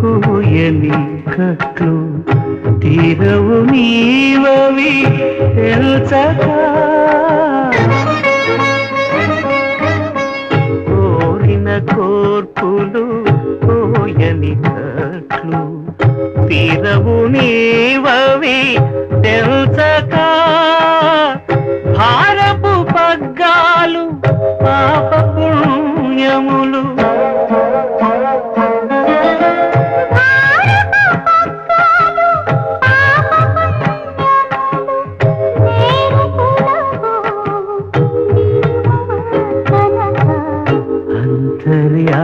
హూయని కట్లు. తీరవు నీవవి తెల్చక. కోరిన కోర్పులు కోయని కట్లు. తీరవు నీవవి తెల్చక. భారపు పగ్గాలు పాప मिठलिया